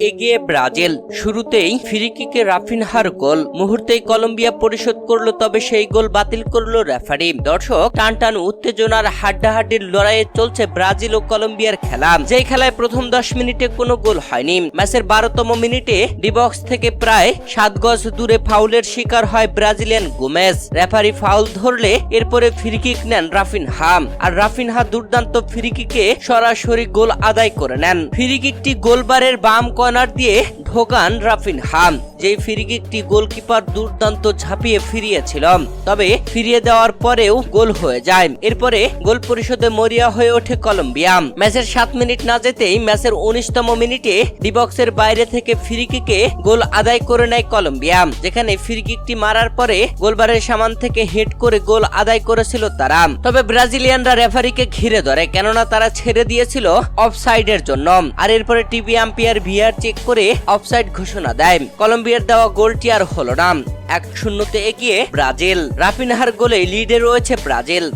এগিয়ে ব্রাজিল। শুরুতেই ফ্রিকিকে রাফিনহার গোল। মুহূর্তেই কলম্বিয়া পরিশোধ করল, তবে সেই গোল বাতিল করল রেফারি। দর্শক, টান টান উত্তেজনার হাড্ডাহাড্ডির লড়াইয়ে চলছে ব্রাজিল ও কলম্বিয়ার খেলা। যেই খেলায় প্রথম দশ মিনিটে কোনো গোল হয়নি। ম্যাচের বারোতম মিনিটে ডিবক্স থেকে প্রায় সাত গজ দূরে ফাউলের শিকার হয় ব্রাজিলিয়ান গোমেজ। রেফারি ফাউল ধরলে এরপরে ফ্রিকিক নেন রাফিনহা আর রাফিনহা দুর্দান্ত ফ্রিকিকে সরাসরি গোল আদায় করে নেন। ফ্রিকিকটি গোলবারের বাম কর্নার দিয়ে ঢোকান রাফিন হাম যেই ফ্রিকিকটি গোলকিপার দুর্দান্ত ঝাঁপিয়ে ফিরিয়েছিল। তবে ফিরিয়ে দেওয়ার পরেও গোল হয়ে যায়। এরপরে গোল পরিশোধে মরিয়া হয়ে ওঠে কলম্বিয়া। ম্যাচের সাত মিনিট না যেতেই ম্যাচের উনিশতম মিনিটে ডিবক্সের বাইরে থেকে ফ্রিকিকে গোল আদায় করে নেয় কলম্বিয়া, যেখানে ফ্রিকিকটি মারার পরে গোলবারের সামান থেকে হেড করে গোল আদায় করেছিল তারা। তবে ব্রাজিলিয়ানরা রেফারিকে ঘিরে ধরে, কেননা তারা ছেড়ে দিয়েছিল অফসাইডের জন্য। আর এরপরে টিভি আম্পায়ার ভিআর চেক করে অফসাইড ঘোষণা দেয়। কলম্বিয়ার দেওয়া গোলটি আর হলো না। এক শূন্যতে এগিয়ে ব্রাজিল। রাফিনহার গোলে লিডে রয়েছে ব্রাজিল।